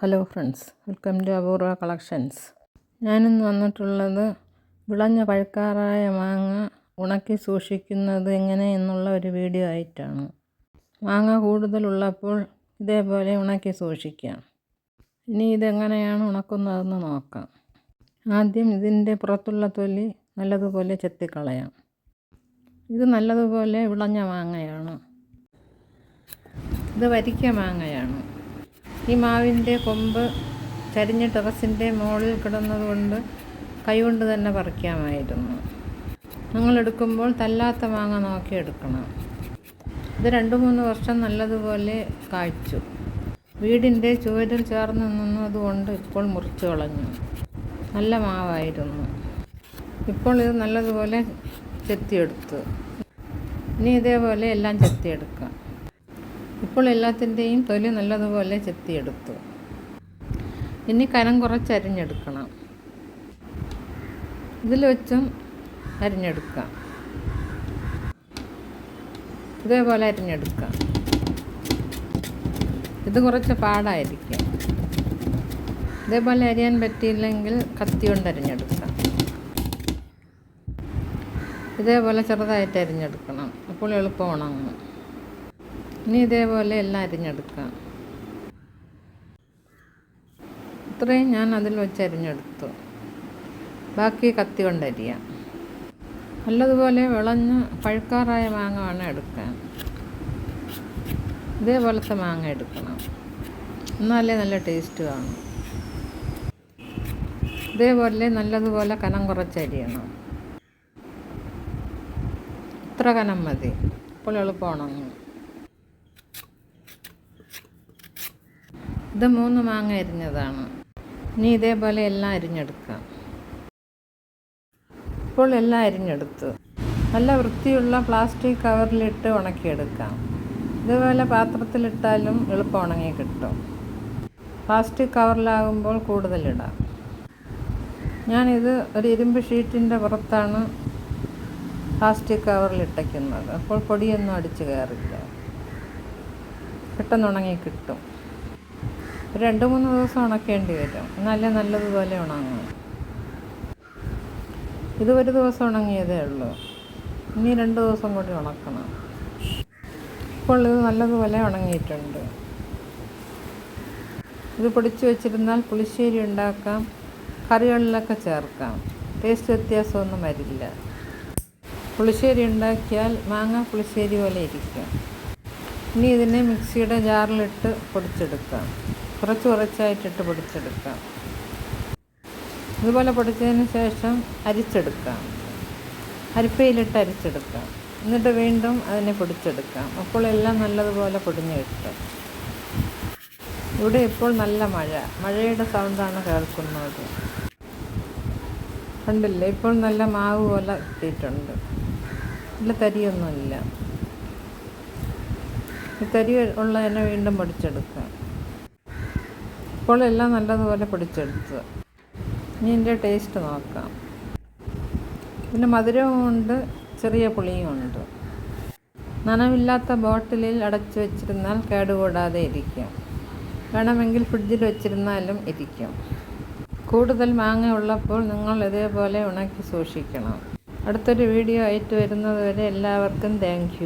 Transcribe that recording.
Hello friends welcome to Apoorva collections. ഞാനിന്ന് വന്നിട്ടുള്ളത് വിളഞ്ഞ പഴുക്കാറായ മാങ്ങ ഉണക്കി സൂക്ഷിക്കുന്നത് എങ്ങനെ എന്നുള്ള ഒരു വീഡിയോ ആയിട്ടാണ്. മാങ്ങ കൂടുതലുള്ളപ്പോൾ ഇതേപോലെ ഉണക്കി സൂക്ഷിക്കാം. ഇനി ഇതെങ്ങനെയാണ് ഉണക്കുന്നതെന്ന് നോക്കാം. ആദ്യം ഇതിന്റെ പുറത്തുള്ള തൊലി നല്ലതുപോലെ ചെത്തിക്കളയാം. ഇത് നല്ലതുപോലെ വിളഞ്ഞ മാങ്ങയാണ്. ഇത് വരിക്ക മാങ്ങയാണ്. ഈ മാവിന്റെ കൊമ്പ് ചരിഞ്ഞ ടെറസിന്റെ മുകളിൽ കിടന്നതുകൊണ്ട് കൈകൊണ്ട് തന്നെ പറിക്കാമായിരുന്നു. എടുക്കുമ്പോൾ തല്ലാത്ത മാങ്ങ നോക്കി എടുക്കണം. ഇത് രണ്ട് മൂന്ന് വർഷം നല്ലതുപോലെ കായ്ച്ചു. വീടിന്റെ ചുവരിൽ ചേർന്ന് നിന്നതുകൊണ്ട് ഇപ്പോൾ മുറിച്ചു കളഞ്ഞു. നല്ല മാവായിരുന്നു. ഇപ്പോൾ ഇത് നല്ലതുപോലെ ചെത്തിയെടുത്തു. ഇനി ഇതേപോലെ എല്ലാം ചെത്തിയെടുക്കാം. ഇപ്പോൾ എല്ലാത്തിന്റെയും തൊലി നല്ലതുപോലെ ചെത്തിയെടുത്തു. ഇനി കനം കുറച്ച് അരിഞ്ഞെടുക്കണം. ഇതിൽ വെച്ചും അരിഞ്ഞെടുക്കാം ഇതേപോലെ അരിഞ്ഞെടുക്കാം ഇത് കുറച്ച് പാടായിരിക്കും. ഇതേപോലെ അരിയാൻ പറ്റിയില്ലെങ്കിൽ കത്തി കൊണ്ട് അരിഞ്ഞെടുക്കാം ഇതേപോലെ ചെറുതായിട്ട് അരിഞ്ഞെടുക്കണം. അപ്പോൾ എളുപ്പം ഉണങ്ങും. ഇനി ഇതേപോലെ എല്ലാം അരിഞ്ഞെടുക്കാം. ഇത്രയും ഞാൻ അതിൽ വെച്ച് അരിഞ്ഞെടുത്തു. ബാക്കി കത്തി കൊണ്ടരിയാം നല്ലതുപോലെ വിളഞ്ഞ് പഴുക്കാറായ മാങ്ങ വേണം എടുക്കാൻ. ഇതേപോലത്തെ മാങ്ങ എടുക്കണം. എന്നാലേ നല്ല ടേസ്റ്റ് കാണും. ഇതേപോലെ നല്ലതുപോലെ കനം കുറച്ചരിയണം ഇത്ര കനം മതി. അപ്പോൾ എളുപ്പമാണങ്ങ് ഇത് മൂന്ന് മാങ്ങ അരിഞ്ഞതാണ്. ഇനി ഇതേപോലെ എല്ലാം അരിഞ്ഞെടുക്കാം. ഇപ്പോൾ എല്ലാം അരിഞ്ഞെടുത്തു. നല്ല വൃത്തിയുള്ള പ്ലാസ്റ്റിക് കവറിലിട്ട് ഉണക്കിയെടുക്കാം. ഇതുപോലെ പാത്രത്തിലിട്ടാലും എളുപ്പം ഉണങ്ങി കിട്ടും. പ്ലാസ്റ്റിക് കവറിലാകുമ്പോൾ കൂടുതലിടാം ഞാനിത് ഒരു ഇരുമ്പ് ഷീറ്റിന്റെ പുറത്താണ് പ്ലാസ്റ്റിക് കവറിലിട്ടയ്ക്കുന്നത് അപ്പോൾ പൊടിയൊന്നും അടിച്ച് കയറില്ല. പെട്ടെന്ന് ഉണങ്ങി കിട്ടും. രണ്ട് മൂന്ന് ദിവസം ഉണക്കേണ്ടി വരും. എന്നാലേ നല്ലതുപോലെ ഉണങ്ങും. ഇത് ഒരു ദിവസം ഉണങ്ങിയതേ ഉള്ളൂ. ഇനി രണ്ട് ദിവസം കൂടി ഉണക്കണം. ഇപ്പോൾ ഇത് നല്ലതുപോലെ ഉണങ്ങിയിട്ടുണ്ട്. ഇത് പൊടിച്ചു വെച്ചിരുന്നാൽ പുളിശ്ശേരി ഉണ്ടാക്കാം. കറികളിലൊക്കെ ചേർക്കാം. ടേസ്റ്റ് വ്യത്യാസമൊന്നും വരില്ല. പുളിശ്ശേരി ഉണ്ടാക്കിയാൽ മാങ്ങ പുളിശ്ശേരി പോലെ ഇരിക്കും. ഇനി ഇതിനെ മിക്സിയുടെ ജാറിലിട്ട് പൊടിച്ചെടുക്കാം. കുറച്ച് കുറച്ചായിട്ടിട്ട് പൊടിച്ചെടുക്കാം. ഇതുപോലെ പൊടിച്ചതിന് ശേഷം അരിച്ചെടുക്കാം. അരിപ്പയിലിട്ട് അരിച്ചെടുക്കാം. എന്നിട്ട് വീണ്ടും അതിനെ പൊടിച്ചെടുക്കാം. അപ്പോൾ എല്ലാം നല്ലതുപോലെ പൊടിഞ്ഞ് കിട്ടും. ഇവിടെ ഇപ്പോൾ നല്ല മഴ. മഴയുടെ സൗണ്ടാണ് കേൾക്കുന്നത്. കണ്ടില്ല? ഇപ്പോൾ നല്ല മാവ് പോലെ കിട്ടിയിട്ടുണ്ട്. നല്ല തരിയൊന്നുമില്ല. ഈ തരി ഉള്ളതിനെ വീണ്ടും പൊടിച്ചെടുക്കാം. ഇപ്പോൾ എല്ലാം നല്ലതുപോലെ പിടിച്ചെടുത്ത് ഇനി എന്റെ ടേസ്റ്റ് നോക്കാം. ഇതിന് മധുരവും ഉണ്ട് ചെറിയ പുളിയും ഉണ്ട്. നനവില്ലാത്ത ബോട്ടിലിൽ അടച്ചു വെച്ചിരുന്നാൽ കേടുകൂടാതെ ഇരിക്കും. വേണമെങ്കിൽ ഫ്രിഡ്ജിൽ വെച്ചിരുന്നാലും ഇരിക്കും. കൂടുതൽ മാങ്ങ ഉള്ളപ്പോൾ നിങ്ങൾ ഇതേപോലെ ഉണക്കി സൂക്ഷിക്കണം. അടുത്തൊരു വീഡിയോ ആയിട്ട് വരുന്നതുവരെ എല്ലാവർക്കും താങ്ക്